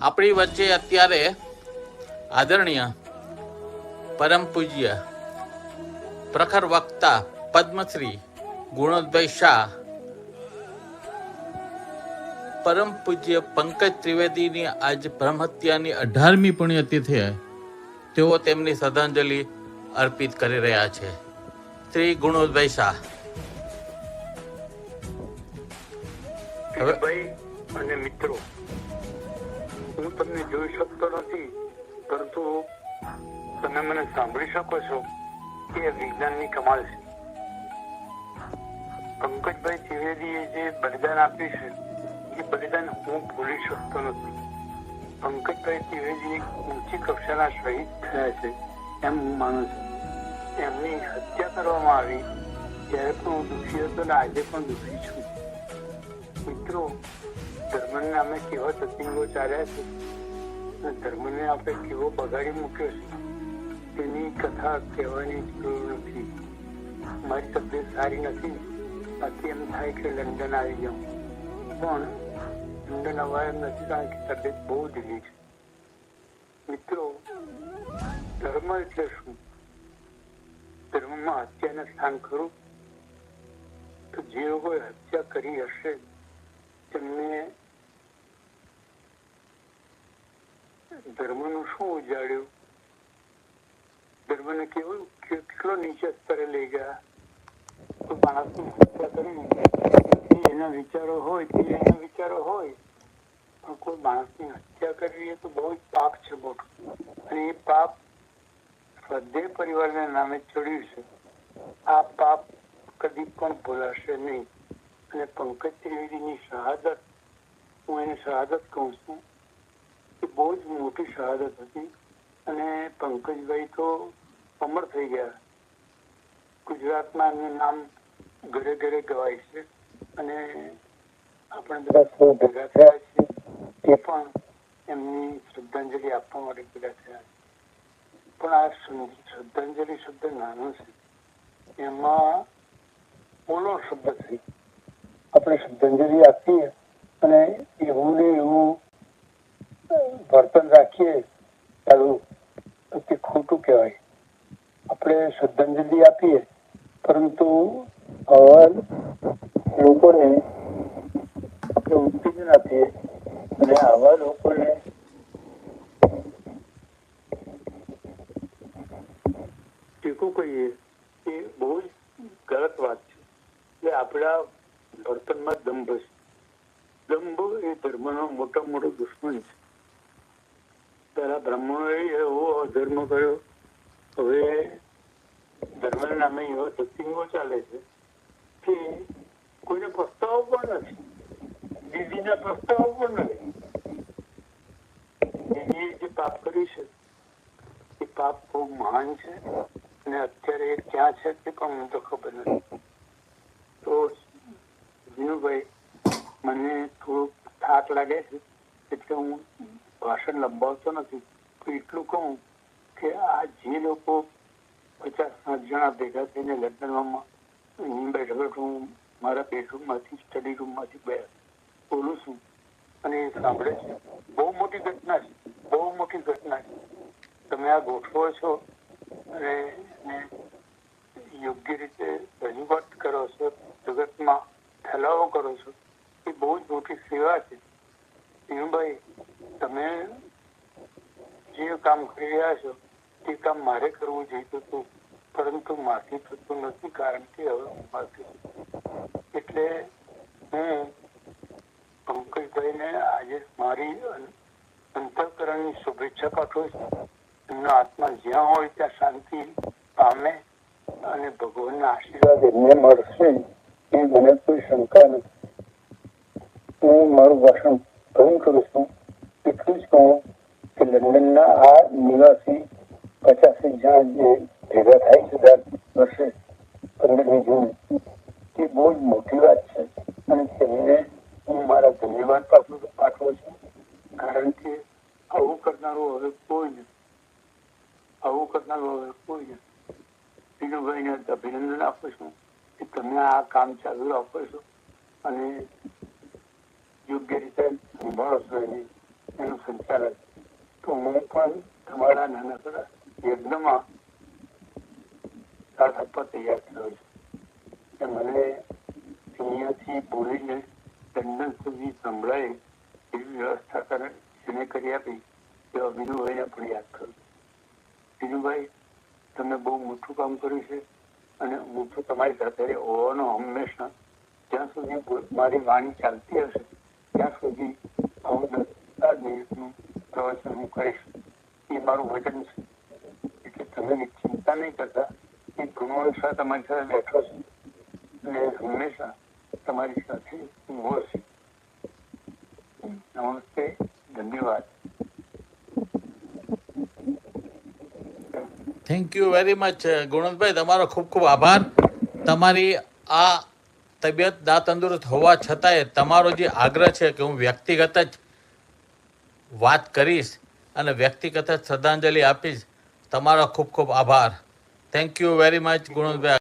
આપણી વચ્ચે અત્યારે આદરણીય પરમ પૂજ્ય, પ્રખર વક્તા પદ્મશ્રી ગુણોદભાઈ શાહ, પરમ પૂજ્ય પંકજ ત્રિવેદીની આજ બ્રહ્મહત્યાની અઢારમી પુણ્યતિથિએ તેઓ તેમની શ્રદ્ધાંજલિ અર્પિત કરી રહ્યા છે. શ્રી ગુણોદભાઈ શાહ. હવે- અને મિત્રો હું તમને જોઈ શકતો નથી, પરંતુ તમે મને સાંભળી શકો છો એ વિજ્ઞાનની કમાલ છે. પંકજભાઈ ત્રિવેદીએ જે બલિદાન આપ્યું છે, એ બલિદાન હું ભૂલી શકતો નથી. પંકજભાઈ ત્રિવેદી ઊંચી કક્ષાના શહીદ થયા છે, એમ હું માનું છું. એમની હત્યા કરવામાં આવી, ત્યારે પણ હું દુઃખી હતો અને આજે પણ દુઃખી છું. મિત્રો ધર્મ અમે કેવા સત્સંગો ચાલ્યા છે. ધર્મને આપણે કેવો બગાડી મૂક્યો છે. તેની કથા કહેવાની જરૂર નથી. મારી તબિયત સારી નથી. બાકી એમ થાય કે લંડન આવી જાઉં. પણ લંડન અવાય એમ નથી કારણ કે તબિયત બહુ ઢીલી છે. મિત્રો, ધર્મ એટલે શું? ધર્મમાં હત્યાને સ્થાન ખરું? તો જે લોકોએ હત્યા કરી હશે, તેમને ધર્મનું શું ઉજાડ્યું ધર્મને કેવું કેટલો નીચે સ્તરે લઈ ગયા? તો માણસની હત્યા કરીને એના વિચારો હોય, તે એના વિચારો હોય, પણ કોઈ માણસની હત્યા કરવી એ તો બહુ જ પાપ છે મોટું. અને એ પાપ સ્વાધ્યાય પરિવારના નામે ચડ્યું છે. આ પાપ કદી પણ ભૂલાશે નહીં. અને પંકજ ત્રિવેદીની શહાદત, હું એને શહાદત કહું છું બહુ જ મોટી શહાદત હતી અને પંકજભાઈ તો અમર થઈ ગયા. ગુજરાતમાં એમનું નામ ઘરે ઘરે ગવાય છે અને આપણે બધા ભેગા થયા છીએ. તે પણ એમની શ્રદ્ધાંજલિ આપવા માટે ભેગા થયા છે. પણ આ શ્રદ્ધાંજલિ શબ્દ નાનો છે. એમાં ઓલો શબ્દ છે. આપણે શ્રદ્ધાંજલિ આપીએ અને એવું ને એવું વર્તન રાખીએ ચાલુ તે ખોટું કહેવાય. આપણે શ્રદ્ધાંજલિ આપીએ, પરંતુ અવાજ લોકોને આપણે ઉત્તેજન આપીએ. અને આવા લોકોને ટેકો કહીએ એ બહુ જ ગલત વાત છે. એટલે આપણા વર્તનમાં દંભ છે. દંભ એ ધર્મનો મોટો મોટો દુશ્મન છે. પેલા બ્રાહ્મણોએ એવો અધર્મ કર્યો. હવે ધર્મ નામે એવા સત્સંગો ચાલે છે કે કોઈને પસ્તાવો પણ નથી. દીદીના પસ્તાવો પણ નથી. દીદીએ જે પાપ કર્યું છે, એ પાપ બહુ મહાન છે અને અત્યારે એ ક્યાં છે તે પણ મને તો ખબર નથી. તો જીનુભાઈ, મને થોડુંક થાક લાગે છે એટલે હું ભાષણ લંબાવતો નથી. તો એટલું કહું કે આ જે લોકો પચાસ સાઠ જણા ભેગા થઈને લંડનમાં હું બેઠો હું મારા બેડરૂમમાંથી, સ્ટડી રૂમમાંથી બોલું છું અને એ સાંભળે છે. બહુ મોટી ઘટના છે. બહુ મોટી ઘટના છે. તમે આ ગોઠવો છો અને એને યોગ્ય રીતે રજૂઆત કરો છો જગતમાં ફેલાવો કરો છો એ બહુ જ મોટી સેવા છે ભાઈ તમે જે કામ કરી રહ્યા છો, તે કામ મારે કરવું જોઈતું હતું, પરંતુ મારથી થતું નથી, કારણ કે હવે હું મારથી એટલે હું પંકજભાઈને આજે મારી અંતઃકરણની શુભેચ્છા પાઠવું છું. એમનો આત્મા જ્યાં હોય ત્યાં શાંતિ પામે અને ભગવાનના આશીર્વાદ એમને મળશે, એ મને કોઈ શંકા નથી. હું મારું ભાષણ કરું છું, એટલું જ કહું કે લંડનના આ નિવાસી પચાસી જણ જે ભેગા થાય છે દર વર્ષે પંદરમી જૂન તે બહુ જ મોટી વાત છે. અને તેમને હું મારા ધન્યવાદ પાછું પાઠવું છું. કારણ કે આવું કરનારું હવે કોઈ નથી આવું કરનારું હવે કોઈ નથી વિનુભાઈને અભિનંદન આપું છું કે તમે આ કામ ચાલુ રાખો છો અને યોગ્ય રીતે સંભાળો છો એની સંચાલક તો હું પણ તમારા નાનકડા યજ્ઞમાં સાથ તૈયાર થયો છું. મને અહીંયાથી બોલીને લંડન સુધી સંભળાય એવી વ્યવસ્થા કરે એને કરી આપી, એવા વિનુભાઈને પણ યાદ કરું વિનુભાઈ, તમે બહુ મોટું કામ કર્યું છે અને હું તો તમારી સાથે હોવાનો હંમેશા. જ્યાં સુધી મારી વાણી ચાલતી હશે, ત્યાં સુધી આવું દસ મિનિટનું પ્રવચન હું કરીશ. એ મારું વચન છે. એટલે તમે ચિંતા નહીં કરતા. એ ગુણવત્તા તમારી સાથે બેઠો છે. અને હંમેશા તમારી સાથે હું હોઈશ નમસ્તે, ધન્યવાદ. Thank you very much Gunvantbhai. તમારો ખૂબ ખૂબ આભાર. તમારી આ તબિયત ના તંદુરસ્ત હોવા છતાંય તમારો જે આગ્રહ છે કે હું વ્યક્તિગત જ વાત કરીશ અને વ્યક્તિગત શ્રદ્ધાંજલિ આપીશ. તમારો ખૂબ ખૂબ આભાર. Thank you very much Gunvantbhai